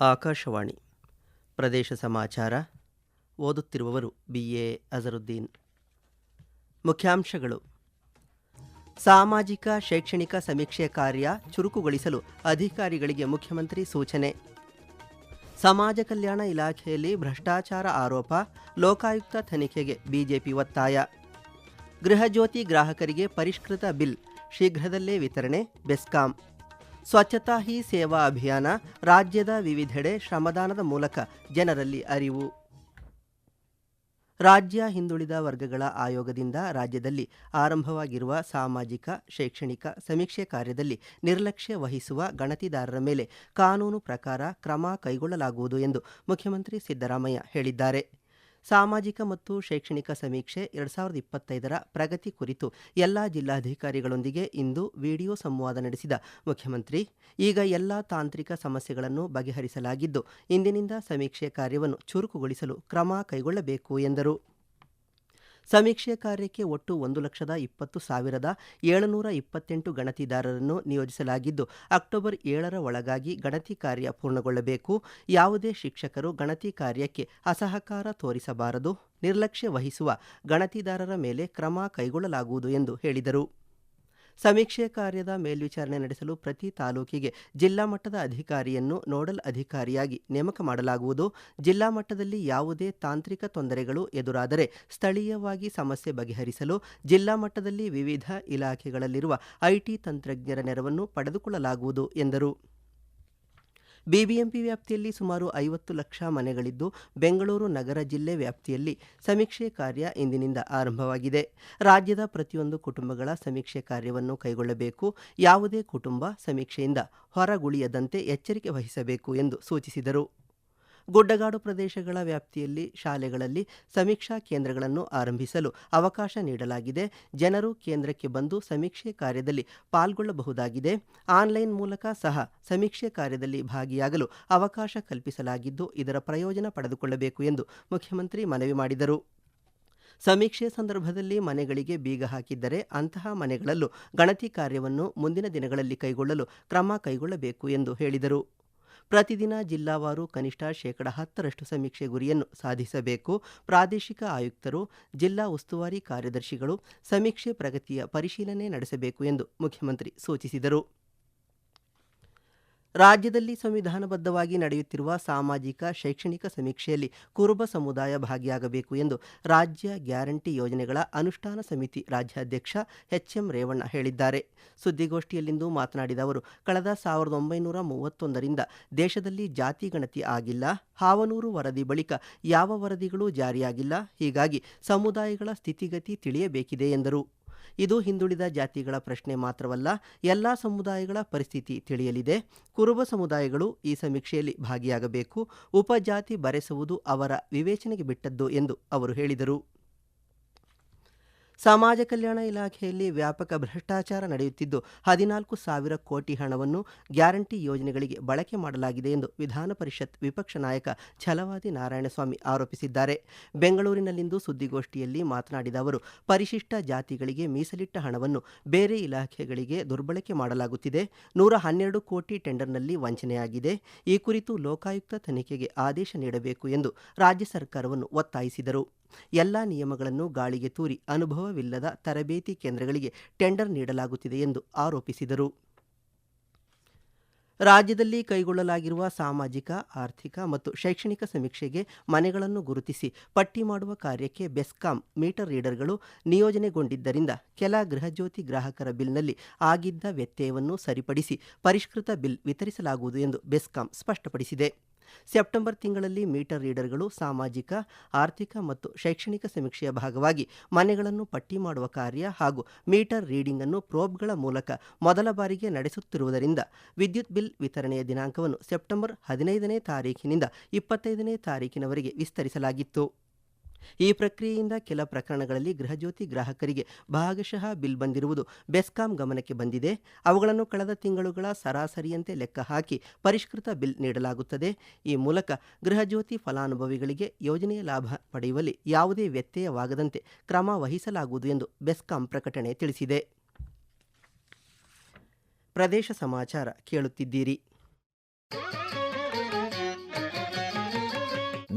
ಆಕಾಶವಾಣಿ. ಪ್ರದೇಶ ಸಮಾಚಾರ. ಓದುತ್ತಿರುವವರು B. A. Azharuddin. ಮುಖ್ಯಾಂಶಗಳು. ಸಾಮಾಜಿಕ, ಶೈಕ್ಷಣಿಕ ಸಮೀಕ್ಷೆ ಕಾರ್ಯ ಚುರುಕುಗೊಳಿಸಲು ಅಧಿಕಾರಿಗಳಿಗೆ ಮುಖ್ಯಮಂತ್ರಿ ಸೂಚನೆ. ಸಮಾಜ ಕಲ್ಯಾಣ ಇಲಾಖೆಯಲ್ಲಿ ಭ್ರಷ್ಟಾಚಾರ ಆರೋಪ ಲೋಕಾಯುಕ್ತ ತನಿಖೆಗೆ ಬಿಜೆಪಿ ಒತ್ತಾಯ. ಗೃಹಜ್ಯೋತಿ ಗ್ರಾಹಕರಿಗೆ ಪರಿಷ್ಕೃತ ಬಿಲ್ ಶೀಘ್ರದಲ್ಲೇ ವಿತರಣೆ, ಬೆಸ್ಕಾಂ. ಸ್ವಚ್ಛತಾ ಹಿ ಸೇವಾ ಅಭಿಯಾನ ರಾಜ್ಯದ ವಿವಿಧೆಡೆ ಶ್ರಮದಾನದ ಮೂಲಕ ಜನರಲ್ಲಿ ಅರಿವು. ರಾಜ್ಯ ಹಿಂದುಳಿದ ವರ್ಗಗಳ ಆಯೋಗದಿಂದ ರಾಜ್ಯದಲ್ಲಿ ಆರಂಭವಾಗಿರುವ ಸಾಮಾಜಿಕ, ಶೈಕ್ಷಣಿಕ ಸಮೀಕ್ಷೆ ಕಾರ್ಯದಲ್ಲಿ ನಿರ್ಲಕ್ಷ್ಯ ವಹಿಸುವ ಗಣತಿದಾರರ ಮೇಲೆ ಕಾನೂನು ಪ್ರಕಾರ ಕ್ರಮ ಕೈಗೊಳ್ಳಲಾಗುವುದು ಎಂದು ಮುಖ್ಯಮಂತ್ರಿ ಸಿದ್ದರಾಮಯ್ಯ ಹೇಳಿದ್ದಾರೆ. ಸಾಮಾಜಿಕ ಮತ್ತು ಶೈಕ್ಷಣಿಕ ಸಮೀಕ್ಷೆ ಎರಡ್ ಸಾವಿರದ ಇಪ್ಪತ್ತೈದರ ಪ್ರಗತಿ ಕುರಿತು ಎಲ್ಲಾ ಜಿಲ್ಲಾಧಿಕಾರಿಗಳೊಂದಿಗೆ ಇಂದು ವಿಡಿಯೋ ಸಂವಾದ ನಡೆಸಿದ ಮುಖ್ಯಮಂತ್ರಿ, ಈಗ ಎಲ್ಲಾ ತಾಂತ್ರಿಕ ಸಮಸ್ಯೆಗಳನ್ನು ಬಗೆಹರಿಸಲಾಗಿದ್ದು, ಇಂದಿನಿಂದ ಸಮೀಕ್ಷೆ ಕಾರ್ಯವನ್ನು ಚುರುಕುಗೊಳಿಸಲು ಕ್ರಮ ಕೈಗೊಳ್ಳಬೇಕು ಎಂದರು. ಸಮೀಕ್ಷೆ ಕಾರ್ಯಕ್ಕೆ ಒಟ್ಟು ಒಂದು ಲಕ್ಷದ ಇಪ್ಪತ್ತು ಸಾವಿರದ ಏಳುನೂರ ಇಪ್ಪತ್ತೆಂಟು ಗಣತಿದಾರರನ್ನು ನಿಯೋಜಿಸಲಾಗಿದ್ದು, ಅಕ್ಟೋಬರ್ ಏಳರ ಒಳಗಾಗಿ ಗಣತಿ ಕಾರ್ಯ ಪೂರ್ಣಗೊಳ್ಳಬೇಕು. ಯಾವುದೇ ಶಿಕ್ಷಕರು ಗಣತಿ ಕಾರ್ಯಕ್ಕೆ ಅಸಹಕಾರ ತೋರಿಸಬಾರದು. ನಿರ್ಲಕ್ಷ್ಯ ವಹಿಸುವ ಗಣತಿದಾರರ ಮೇಲೆ ಕ್ರಮ ಕೈಗೊಳ್ಳಲಾಗುವುದು ಎಂದು ಹೇಳಿದರು. ಸಮೀಕ್ಷೆ ಕಾರ್ಯದ ಮೇಲ್ವಿಚಾರಣೆ ನಡೆಸಲು ಪ್ರತಿ ತಾಲೂಕಿಗೆ ಜಿಲ್ಲಾ ಮಟ್ಟದ ಅಧಿಕಾರಿಯನ್ನು ನೋಡಲ್ ಅಧಿಕಾರಿಯಾಗಿ ನೇಮಕ ಮಾಡಲಾಗುವುದು. ಜಿಲ್ಲಾ ಮಟ್ಟದಲ್ಲಿ ಯಾವುದೇ ತಾಂತ್ರಿಕ ತೊಂದರೆಗಳು ಎದುರಾದರೆ ಸ್ಥಳೀಯವಾಗಿ ಸಮಸ್ಯೆ ಬಗೆಹರಿಸಲು ಜಿಲ್ಲಾ ಮಟ್ಟದಲ್ಲಿ ವಿವಿಧ ಇಲಾಖೆಗಳಲ್ಲಿರುವ ಐಟಿ ತಂತ್ರಜ್ಞರ ನೆರವನ್ನು ಪಡೆದುಕೊಳ್ಳಲಾಗುವುದು ಎಂದರು. ಬಿಬಿಎಂಪಿ ವ್ಯಾಪ್ತಿಯಲ್ಲಿ ಸುಮಾರು ಐವತ್ತು ಲಕ್ಷ ಮನೆಗಳಿದ್ದು ಬೆಂಗಳೂರು ನಗರ ಜಿಲ್ಲೆ ವ್ಯಾಪ್ತಿಯಲ್ಲಿ ಸಮೀಕ್ಷೆ ಕಾರ್ಯ ಇಂದಿನಿಂದ ಆರಂಭವಾಗಿದೆ. ರಾಜ್ಯದ ಪ್ರತಿಯೊಂದು ಕುಟುಂಬಗಳ ಸಮೀಕ್ಷೆ ಕಾರ್ಯವನ್ನು ಕೈಗೊಳ್ಳಬೇಕು. ಯಾವುದೇ ಕುಟುಂಬ ಸಮೀಕ್ಷೆಯಿಂದ ಹೊರಗುಳಿಯದಂತೆ ಎಚ್ಚರಿಕೆ ವಹಿಸಬೇಕು ಎಂದು ಸೂಚಿಸಿದರು. ಗುಡ್ಡಗಾಡು ಪ್ರದೇಶಗಳ ವ್ಯಾಪ್ತಿಯಲ್ಲಿ ಶಾಲೆಗಳಲ್ಲಿ ಸಮೀಕ್ಷಾ ಕೇಂದ್ರಗಳನ್ನು ಆರಂಭಿಸಲು ಅವಕಾಶ ನೀಡಲಾಗಿದೆ. ಜನರು ಕೇಂದ್ರಕ್ಕೆ ಬಂದು ಸಮೀಕ್ಷೆ ಕಾರ್ಯದಲ್ಲಿ ಪಾಲ್ಗೊಳ್ಳಬಹುದಾಗಿದೆ. ಆನ್ಲೈನ್ ಮೂಲಕ ಸಹ ಸಮೀಕ್ಷೆ ಕಾರ್ಯದಲ್ಲಿ ಭಾಗಿಯಾಗಲು ಅವಕಾಶ ಕಲ್ಪಿಸಲಾಗಿದ್ದು, ಇದರ ಪ್ರಯೋಜನ ಪಡೆದುಕೊಳ್ಳಬೇಕು ಎಂದು ಮುಖ್ಯಮಂತ್ರಿ ಮನವಿ ಮಾಡಿದರು. ಸಮೀಕ್ಷೆ ಸಂದರ್ಭದಲ್ಲಿ ಮನೆಗಳಿಗೆ ಬೀಗ ಹಾಕಿದ್ದರೆ ಅಂತಹ ಮನೆಗಳಲ್ಲೂ ಗಣತಿ ಕಾರ್ಯವನ್ನು ಮುಂದಿನ ದಿನಗಳಲ್ಲಿ ಕೈಗೊಳ್ಳಲು ಕ್ರಮ ಕೈಗೊಳ್ಳಬೇಕು ಎಂದು ಹೇಳಿದರು. ಪ್ರತಿದಿನ ಜಿಲ್ಲಾವಾರು ಕನಿಷ್ಠ ಶೇಕಡ ಹತ್ತರಷ್ಟು ಸಮೀಕ್ಷೆ ಗುರಿಯನ್ನು ಸಾಧಿಸಬೇಕು. ಪ್ರಾದೇಶಿಕ ಆಯುಕ್ತರು, ಜಿಲ್ಲಾ ಉಸ್ತುವಾರಿ ಕಾರ್ಯದರ್ಶಿಗಳು ಸಮೀಕ್ಷೆ ಪ್ರಗತಿಯ ಪರಿಶೀಲನೆ ನಡೆಸಬೇಕು ಎಂದು ಮುಖ್ಯಮಂತ್ರಿ ಸೂಚಿಸಿದರು. ರಾಜ್ಯದಲ್ಲಿ ಸಂವಿಧಾನಬದ್ಧವಾಗಿ ನಡೆಯುತ್ತಿರುವ ಸಾಮಾಜಿಕ, ಶೈಕ್ಷಣಿಕ ಸಮೀಕ್ಷೆಯಲ್ಲಿ ಕುರುಬ ಸಮುದಾಯ ಭಾಗಿಯಾಗಬೇಕು ಎಂದು ರಾಜ್ಯ ಗ್ಯಾರಂಟಿ ಯೋಜನೆಗಳ ಅನುಷ್ಠಾನ ಸಮಿತಿ ರಾಜ್ಯಾಧ್ಯಕ್ಷ ಎಚ್ಎಂ ರೇವಣ್ಣ ಹೇಳಿದ್ದಾರೆ. ಸುದ್ದಿಗೋಷ್ಠಿಯಲ್ಲಿಂದು ಮಾತನಾಡಿದ ಅವರು, ಕಳೆದ ಸಾವಿರದ ಒಂಬೈನೂರ ಮೂವತ್ತೊಂದರಿಂದ ದೇಶದಲ್ಲಿ ಜಾತಿ ಗಣತಿ ಆಗಿಲ್ಲ, ಹಾವನೂರು ವರದಿ ಬಳಿಕ ಯಾವ ವರದಿಗಳೂ ಜಾರಿಯಾಗಿಲ್ಲ, ಹೀಗಾಗಿ ಸಮುದಾಯಗಳ ಸ್ಥಿತಿಗತಿ ತಿಳಿಯಬೇಕಿದೆ ಎಂದರು. ಇದು ಹಿಂದುಳಿದ ಜಾತಿಗಳ ಪ್ರಶ್ನೆ ಮಾತ್ರವಲ್ಲ, ಎಲ್ಲ ಸಮುದಾಯಗಳ ಪರಿಸ್ಥಿತಿ ತಿಳಿಯಲಿದೆ. ಕುರುಬ ಸಮುದಾಯಗಳು ಈ ಸಮೀಕ್ಷೆಯಲ್ಲಿ ಭಾಗಿಯಾಗಬೇಕು, ಉಪಜಾತಿ ಬರೆಸುವುದು ಅವರ ವಿವೇಚನೆಗೆ ಬಿಟ್ಟದ್ದು ಎಂದು ಅವರು ಹೇಳಿದರು. ಸಮಾಜ ಕಲ್ಯಾಣ ಇಲಾಖೆಯಲ್ಲಿ ವ್ಯಾಪಕ ಭ್ರಷ್ಟಾಚಾರ ನಡೆಯುತ್ತಿದ್ದು, ಹದಿನಾಲ್ಕು ಸಾವಿರ ಕೋಟಿ ಹಣವನ್ನು ಗ್ಯಾರಂಟಿ ಯೋಜನೆಗಳಿಗೆ ಬಳಕೆ ಮಾಡಲಾಗಿದೆ ಎಂದು ವಿಧಾನ ಪರಿಷತ್ ವಿಪಕ್ಷ ನಾಯಕ ಛಲವಾದಿ ನಾರಾಯಣಸ್ವಾಮಿ ಆರೋಪಿಸಿದ್ದಾರೆ. ಬೆಂಗಳೂರಿನಲ್ಲಿಂದು ಸುದ್ದಿಗೋಷ್ಠಿಯಲ್ಲಿ ಮಾತನಾಡಿದ ಅವರು, ಪರಿಶಿಷ್ಟ ಜಾತಿಗಳಿಗೆ ಮೀಸಲಿಟ್ಟ ಹಣವನ್ನು ಬೇರೆ ಇಲಾಖೆಗಳಿಗೆ ದುರ್ಬಳಕೆ ಮಾಡಲಾಗುತ್ತಿದೆ. ನೂರ ಹನ್ನೆರಡು ಕೋಟಿ ಟೆಂಡರ್ನಲ್ಲಿ ವಂಚನೆಯಾಗಿದೆ. ಈ ಕುರಿತು ಲೋಕಾಯುಕ್ತ ತನಿಖೆಗೆ ಆದೇಶ ನೀಡಬೇಕು ಎಂದು ರಾಜ್ಯ ಸರ್ಕಾರವನ್ನು ಒತ್ತಾಯಿಸಿದರು. ಎಲ್ಲ ನಿಯಮಗಳನ್ನು ಗಾಳಿಗೆ ತೂರಿ ಅನುಭವವಿಲ್ಲದ ತರಬೇತಿ ಕೇಂದ್ರಗಳಿಗೆ ಟೆಂಡರ್ ನೀಡಲಾಗುತ್ತಿದೆ ಎಂದು ಆರೋಪಿಸಿದರು. ರಾಜ್ಯದಲ್ಲಿ ಕೈಗೊಳ್ಳಲಾಗಿರುವ ಸಾಮಾಜಿಕ, ಆರ್ಥಿಕ ಮತ್ತು ಶೈಕ್ಷಣಿಕ ಸಮೀಕ್ಷೆಗೆ ಮನೆಗಳನ್ನು ಗುರುತಿಸಿ ಪಟ್ಟಿ ಮಾಡುವ ಕಾರ್ಯಕ್ಕೆ ಬೆಸ್ಕಾಂ ಮೀಟರ್ ರೀಡರ್ಗಳು ನಿಯೋಜನೆಗೊಂಡಿದ್ದರಿಂದ ಕೆಲ ಗೃಹಜ್ಯೋತಿ ಗ್ರಾಹಕರ ಬಿಲ್ನಲ್ಲಿ ಆಗಿದ್ದ ವ್ಯತ್ಯಯವನ್ನು ಸರಿಪಡಿಸಿ ಪರಿಷ್ಕೃತ ಬಿಲ್ ವಿತರಿಸಲಾಗುವುದು ಎಂದು ಬೆಸ್ಕಾಂ ಸ್ಪಷ್ಟಪಡಿಸಿದೆ. ಸೆಪ್ಟೆಂಬರ್ ತಿಂಗಳಲ್ಲಿ ಮೀಟರ್ ರೀಡರ್ಗಳು ಸಾಮಾಜಿಕ, ಆರ್ಥಿಕ ಮತ್ತು ಶೈಕ್ಷಣಿಕ ಸಮೀಕ್ಷೆಯ ಭಾಗವಾಗಿ ಮನೆಗಳನ್ನು ಪಟ್ಟಿ ಮಾಡುವ ಕಾರ್ಯ ಹಾಗೂ ಮೀಟರ್ ರೀಡಿಂಗ್ ಅನ್ನು ಪ್ರೋಬ್ಗಳ ಮೂಲಕ ಮೊದಲ ಬಾರಿಗೆ ನಡೆಸುತ್ತಿರುವುದರಿಂದ ವಿದ್ಯುತ್ ಬಿಲ್ ವಿತರಣೆಯ ದಿನಾಂಕವನ್ನು ಸೆಪ್ಟೆಂಬರ್ ಹದಿನೈದನೇ ತಾರೀಕಿನಿಂದ ಇಪ್ಪತ್ತೈದನೇ ತಾರೀಕಿನವರೆಗೆ ವಿಸ್ತರಿಸಲಾಗಿತ್ತು. ಈ ಪ್ರಕ್ರಿಯೆಯಿಂದ ಕೆಲ ಪ್ರಕರಣಗಳಲ್ಲಿ ಗೃಹಜ್ಯೋತಿ ಗ್ರಾಹಕರಿಗೆ ಭಾಗಶಃ ಬಿಲ್ ಬಂದಿರುವುದು ಬೆಸ್ಕಾಂ ಗಮನಕ್ಕೆ ಬಂದಿದೆ. ಅವುಗಳನ್ನು ಕಳೆದ ತಿಂಗಳುಗಳ ಸರಾಸರಿಯಂತೆ ಲೆಕ್ಕ ಹಾಕಿ ಪರಿಷ್ಕೃತ ಬಿಲ್ ನೀಡಲಾಗುತ್ತದೆ. ಈ ಮೂಲಕ ಗೃಹಜ್ಯೋತಿ ಫಲಾನುಭವಿಗಳಿಗೆ ಯೋಜನೆಯ ಲಾಭ ಪಡೆಯುವಲ್ಲಿ ಯಾವುದೇ ವ್ಯತ್ಯಯವಾಗದಂತೆ ಕ್ರಮ ವಹಿಸಲಾಗುವುದು ಎಂದು ಬೆಸ್ಕಾಂ ಪ್ರಕಟಣೆ ತಿಳಿಸಿದೆ. ಪ್ರದೇಶ ಸಮಾಚಾರ ಕೇಳುತ್ತಿದ್ದೀರಿ.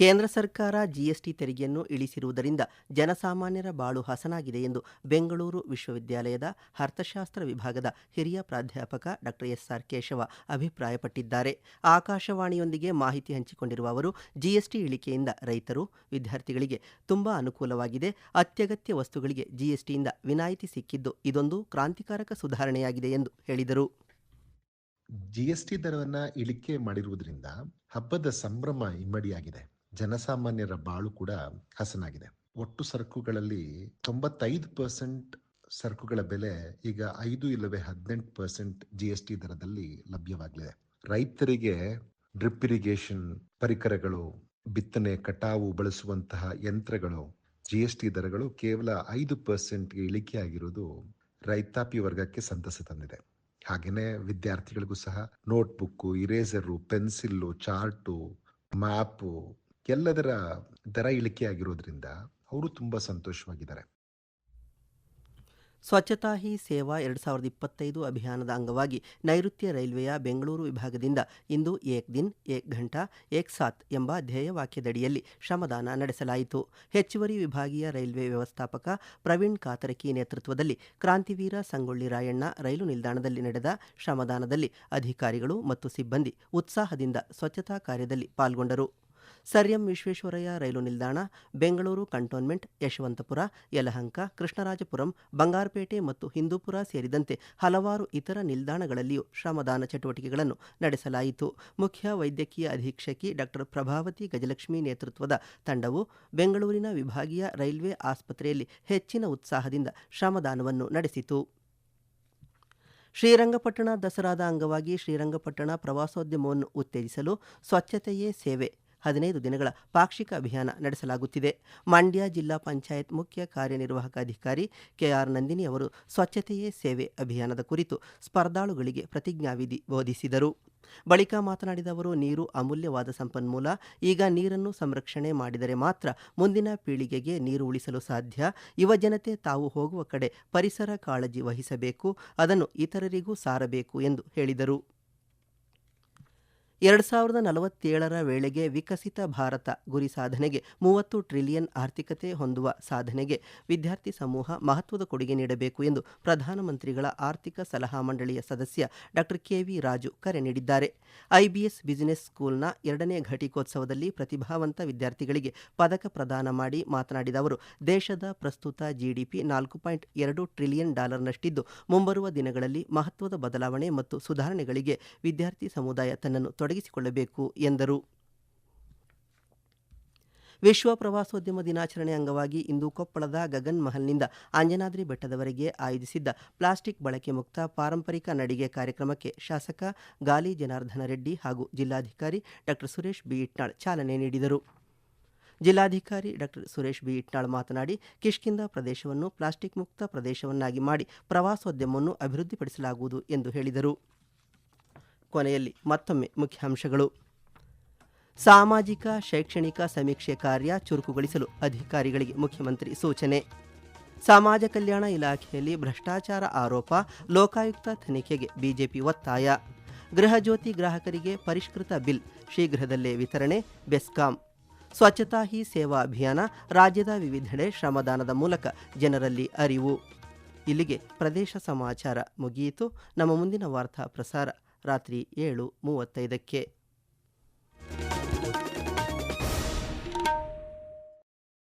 ಕೇಂದ್ರ ಸರ್ಕಾರ ಜಿಎಸ್ಟಿ ತೆರಿಗೆಯನ್ನು ಇಳಿಸಿರುವುದರಿಂದ ಜನಸಾಮಾನ್ಯರ ಬಾಳು ಹಸನಾಗಿದೆ ಎಂದು ಬೆಂಗಳೂರು ವಿಶ್ವವಿದ್ಯಾಲಯದ ಅರ್ಥಶಾಸ್ತ್ರ ವಿಭಾಗದ ಹಿರಿಯ ಪ್ರಾಧ್ಯಾಪಕ ಡಾಕ್ಟರ್ ಎಸ್ಆರ್ ಕೇಶವ ಅಭಿಪ್ರಾಯಪಟ್ಟಿದ್ದಾರೆ. ಆಕಾಶವಾಣಿಯೊಂದಿಗೆ ಮಾಹಿತಿ ಹಂಚಿಕೊಂಡಿರುವ ಅವರು, ಜಿಎಸ್ಟಿ ಇಳಿಕೆಯಿಂದ ರೈತರು, ವಿದ್ಯಾರ್ಥಿಗಳಿಗೆ ತುಂಬಾ ಅನುಕೂಲವಾಗಿದೆ. ಅತ್ಯಗತ್ಯ ವಸ್ತುಗಳಿಗೆ ಜಿಎಸ್ಟಿಯಿಂದ ವಿನಾಯಿತಿ ಸಿಕ್ಕಿದ್ದು ಇದೊಂದು ಕ್ರಾಂತಿಕಾರಕ ಸುಧಾರಣೆಯಾಗಿದೆ ಎಂದು ಹೇಳಿದರು. ಜಿಎಸ್ಟಿ ದರವನ್ನು ಇಳಿಕೆ ಮಾಡಿರುವುದರಿಂದ ಹಬ್ಬದ ಸಂಭ್ರಮ ಇಮ್ಮಡಿಯಾಗಿದೆ. ಜನಸಾಮಾನ್ಯರ ಬಾಳು ಕೂಡ ಹಸನಾಗಿದೆ. ಒಟ್ಟು ಸರಕುಗಳಲ್ಲಿ ತೊಂಬತ್ತೈದು ಪರ್ಸೆಂಟ್ ಸರಕುಗಳ ಬೆಲೆ ಈಗ ಐದು ಇಲ್ಲವೇ ಹದಿನೆಂಟು ಪರ್ಸೆಂಟ್ ಜಿ ಎಸ್ ಟಿ ದರದಲ್ಲಿ ಲಭ್ಯವಾಗಲಿದೆ. ರೈತರಿಗೆ ಡ್ರಿಪ್ ಇರಿಗೇಷನ್ ಪರಿಕರಗಳು, ಬಿತ್ತನೆ, ಕಟಾವು ಬಳಸುವಂತಹ ಯಂತ್ರಗಳು ಜಿ ಎಸ್ ಟಿ ದರಗಳು ಕೇವಲ ಐದು ಪರ್ಸೆಂಟ್ಗೆ ಇಳಿಕೆಯಾಗಿರುವುದು ರೈತಾಪಿ ವರ್ಗಕ್ಕೆ ಸಂತಸ ತಂದಿದೆ. ಹಾಗೆಯೇ ವಿದ್ಯಾರ್ಥಿಗಳಿಗೂ ಸಹ, notebook, eraser, pencil, chart, map ಎಲ್ಲದರ ದರ ಇಳಿಕೆ ಆಗಿರೋದ್ರಿಂದ ಅವರು ತುಂಬಾ ಸಂತೋಷವಾಗಿದ್ದಾರೆ. ಸ್ವಚ್ಛತಾ ಹಿ ಸೇವಾ ಎರಡು ಸಾವಿರದ ಇಪ್ಪತ್ತೈದು ಅಭಿಯಾನದ ಅಂಗವಾಗಿ ನೈಋತ್ಯ ರೈಲ್ವೆಯ ಬೆಂಗಳೂರು ವಿಭಾಗದಿಂದ ಇಂದು ಏಕ್ ದಿನ್, ಏಕ್ ಘಂಟಾ, ಏಕ್ ಸಾತ್ ಎಂಬ ಧ್ಯೇಯವಾಕ್ಯದಡಿಯಲ್ಲಿ ಶ್ರಮದಾನ ನಡೆಸಲಾಯಿತು. ಹೆಚ್ಚುವರಿ ವಿಭಾಗೀಯ ರೈಲ್ವೆ ವ್ಯವಸ್ಥಾಪಕ ಪ್ರವೀಣ್ ಕಾತರಕಿ ನೇತೃತ್ವದಲ್ಲಿ ಕ್ರಾಂತಿವೀರ ಸಂಗೊಳ್ಳಿ ರಾಯಣ್ಣ ರೈಲು ನಿಲ್ದಾಣದಲ್ಲಿ ನಡೆದ ಶ್ರಮದಾನದಲ್ಲಿ ಅಧಿಕಾರಿಗಳು ಮತ್ತು ಸಿಬ್ಬಂದಿ ಉತ್ಸಾಹದಿಂದ ಸ್ವಚ್ಛತಾ ಕಾರ್ಯದಲ್ಲಿ ಪಾಲ್ಗೊಂಡರು. ಸರ್ ಎಂ ವಿಶ್ವೇಶ್ವರಯ್ಯ ರೈಲು ನಿಲ್ದಾಣ, ಬೆಂಗಳೂರು ಕಂಟೋನ್ಮೆಂಟ್, ಯಶವಂತಪುರ, ಯಲಹಂಕ, ಕೃಷ್ಣರಾಜಪುರಂ, ಬಂಗಾರಪೇಟೆ ಮತ್ತು ಹಿಂದೂಪುರ ಸೇರಿದಂತೆ ಹಲವಾರು ಇತರ ನಿಲ್ದಾಣಗಳಲ್ಲಿಯೂ ಶ್ರಮದಾನ ಚಟುವಟಿಕೆಗಳನ್ನು ನಡೆಸಲಾಯಿತು. ಮುಖ್ಯ ವೈದ್ಯಕೀಯ ಅಧೀಕ್ಷಕಿ ಡಾಕ್ಟರ್ ಪ್ರಭಾವತಿ ಗಜಲಕ್ಷ್ಮಿ ನೇತೃತ್ವದ ತಂಡವು ಬೆಂಗಳೂರಿನ ವಿಭಾಗೀಯ ರೈಲ್ವೆ ಆಸ್ಪತ್ರೆಯಲ್ಲಿ ಹೆಚ್ಚಿನ ಉತ್ಸಾಹದಿಂದ ಶ್ರಮದಾನವನ್ನು ನಡೆಸಿತು. ಶ್ರೀರಂಗಪಟ್ಟಣ ದಸರಾದ ಅಂಗವಾಗಿ ಶ್ರೀರಂಗಪಟ್ಟಣ ಪ್ರವಾಸೋದ್ಯಮವನ್ನು ಉತ್ತೇಜಿಸಲು ಸ್ವಚ್ಛತೆಯೇ ಸೇವೆ ಹದಿನೈದು ದಿನಗಳ ಪಾಕ್ಷಿಕ ಅಭಿಯಾನ ನಡೆಸಲಾಗುತ್ತಿದೆ. ಮಂಡ್ಯ ಜಿಲ್ಲಾ ಪಂಚಾಯತ್ ಮುಖ್ಯ ಕಾರ್ಯನಿರ್ವಾಹಕ ಅಧಿಕಾರಿ ಕೆಆರ್ ನಂದಿನಿ ಅವರು ಸ್ವಚ್ಛತೆಯೇ ಸೇವೆ ಅಭಿಯಾನದ ಕುರಿತು ಸ್ಪರ್ಧಾಳುಗಳಿಗೆ ಪ್ರತಿಜ್ಞಾವಿಧಿ ಬೋಧಿಸಿದರು. ಬಳಿಕ ಮಾತನಾಡಿದ ಅವರು, ನೀರು ಅಮೂಲ್ಯವಾದ ಸಂಪನ್ಮೂಲ, ಈಗ ನೀರನ್ನು ಸಂರಕ್ಷಣೆ ಮಾಡಿದರೆ ಮಾತ್ರ ಮುಂದಿನ ಪೀಳಿಗೆಗೆ ನೀರು ಉಳಿಸಲು ಸಾಧ್ಯ. ಯುವಜನತೆ ತಾವು ಹೋಗುವ ಕಡೆ ಪರಿಸರ ಕಾಳಜಿ ವಹಿಸಬೇಕು, ಅದನ್ನು ಇತರರಿಗೂ ಸಾರಬೇಕು ಎಂದು ಹೇಳಿದರು. ಎರಡು ಸಾವಿರದ ನಲವತ್ತೇಳರ ವೇಳೆಗೆ ವಿಕಸಿತ ಭಾರತ ಗುರಿ ಸಾಧನೆಗೆ ಮೂವತ್ತು ಟ್ರಿಲಿಯನ್ ಆರ್ಥಿಕತೆ ಹೊಂದುವ ಸಾಧನೆಗೆ ವಿದ್ಯಾರ್ಥಿ ಸಮೂಹ ಮಹತ್ವದ ಕೊಡುಗೆ ನೀಡಬೇಕು ಎಂದು ಪ್ರಧಾನಮಂತ್ರಿಗಳ ಆರ್ಥಿಕ ಸಲಹಾ ಮಂಡಳಿಯ ಸದಸ್ಯ ಡಾಕ್ಟರ್ ಕೆವಿ ರಾಜು ಕರೆ ನೀಡಿದ್ದಾರೆ. ಐಬಿಎಸ್ ಬಿಸಿನೆಸ್ ಸ್ಕೂಲ್ನ ಎರಡನೇ ಘಟಿಕೋತ್ಸವದಲ್ಲಿ ಪ್ರತಿಭಾವಂತ ವಿದ್ಯಾರ್ಥಿಗಳಿಗೆ ಪದಕ ಪ್ರದಾನ ಮಾಡಿ ಮಾತನಾಡಿದ ಅವರು, ದೇಶದ ಪ್ರಸ್ತುತ ಜಿಡಿಪಿ ನಾಲ್ಕು ಪಾಯಿಂಟ್ ಎರಡು ಟ್ರಿಲಿಯನ್ ಡಾಲರ್ನಷ್ಟಿದ್ದು ಮುಂಬರುವ ದಿನಗಳಲ್ಲಿ ಮಹತ್ವದ ಬದಲಾವಣೆ ಮತ್ತು ಸುಧಾರಣೆಗಳಿಗೆ ವಿದ್ಯಾರ್ಥಿ ಸಮುದಾಯ ತನ್ನನ್ನು ತೊಡಗಿಸಿಕೊಳ್ಳಬೇಕು ಎಂದರು. ವಿಶ್ವ ಪ್ರವಾಸೋದ್ಯಮ ದಿನಾಚರಣೆ ಅಂಗವಾಗಿ ಇಂದು ಕೊಪ್ಪಳದ ಗಗನ್ ಮಹಲ್ನಿಂದ ಆಂಜನಾದ್ರಿ ಬೆಟ್ಟದವರೆಗೆ ಆಯೋಜಿಸಿದ್ದ ಪ್ಲಾಸ್ಟಿಕ್ ಬಳಕೆ ಮುಕ್ತ ಪಾರಂಪರಿಕ ನಡಿಗೆ ಕಾರ್ಯಕ್ರಮಕ್ಕೆ ಶಾಸಕ ಗಾಲಿ ಜನಾರ್ದನ ರೆಡ್ಡಿ ಹಾಗೂ ಜಿಲ್ಲಾಧಿಕಾರಿ ಡಾಕ್ಟರ್ ಸುರೇಶ್ ಬಿ ಇಟ್ನಾಳ್ ಚಾಲನೆ ನೀಡಿದರು. ಜಿಲ್ಲಾಧಿಕಾರಿ ಡಾಕ್ಟರ್ ಸುರೇಶ್ ಬಿ ಇಟ್ನಾಳ್ ಮಾತನಾಡಿ ಕಿಷ್ಕಿಂದ ಪ್ರದೇಶವನ್ನು ಪ್ಲಾಸ್ಟಿಕ್ ಮುಕ್ತ ಪ್ರದೇಶವನ್ನಾಗಿ ಮಾಡಿ ಪ್ರವಾಸೋದ್ಯಮವನ್ನು ಅಭಿವೃದ್ಧಿಪಡಿಸಲಾಗುವುದು ಎಂದು ಹೇಳಿದರು. ಕೊನೆಯಲ್ಲಿ ಮತ್ತೊಮ್ಮೆ ಮುಖ್ಯಾಂಶಗಳು. ಸಾಮಾಜಿಕ, ಶೈಕ್ಷಣಿಕ ಸಮೀಕ್ಷೆ ಕಾರ್ಯ ಚುರುಕುಗೊಳಿಸಲು ಅಧಿಕಾರಿಗಳಿಗೆ ಮುಖ್ಯಮಂತ್ರಿ ಸೂಚನೆ. ಸಮಾಜ ಕಲ್ಯಾಣ ಇಲಾಖೆಯಲ್ಲಿ ಭ್ರಷ್ಟಾಚಾರ ಆರೋಪ, ಲೋಕಾಯುಕ್ತ ತನಿಖೆಗೆ ಬಿಜೆಪಿ ಒತ್ತಾಯ. ಗೃಹಜ್ಯೋತಿ ಗ್ರಾಹಕರಿಗೆ ಪರಿಷ್ಕೃತ ಬಿಲ್, ಶೀಘ್ರದಲ್ಲೇ ವಿತರಣೆ, ಬೆಸ್ಕಾಂ. ಸ್ವಚ್ಛತಾ ಹಿ ಸೇವಾ ಅಭಿಯಾನ, ರಾಜ್ಯದ ವಿವಿಧೆಡೆ ಶ್ರಮದಾನದ ಮೂಲಕ ಜನರಲ್ಲಿ ಅರಿವು. ಇಲ್ಲಿಗೆ ಪ್ರದೇಶ ಸಮಾಚಾರ ಮುಗಿಯಿತು. ನಮ್ಮ ಮುಂದಿನ ವಾರ್ತಾ ಪ್ರಸಾರ ರಾತ್ರಿ ಏಳು ಮೂವತ್ತೈದಕ್ಕೆ.